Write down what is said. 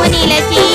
วันนี้เลยที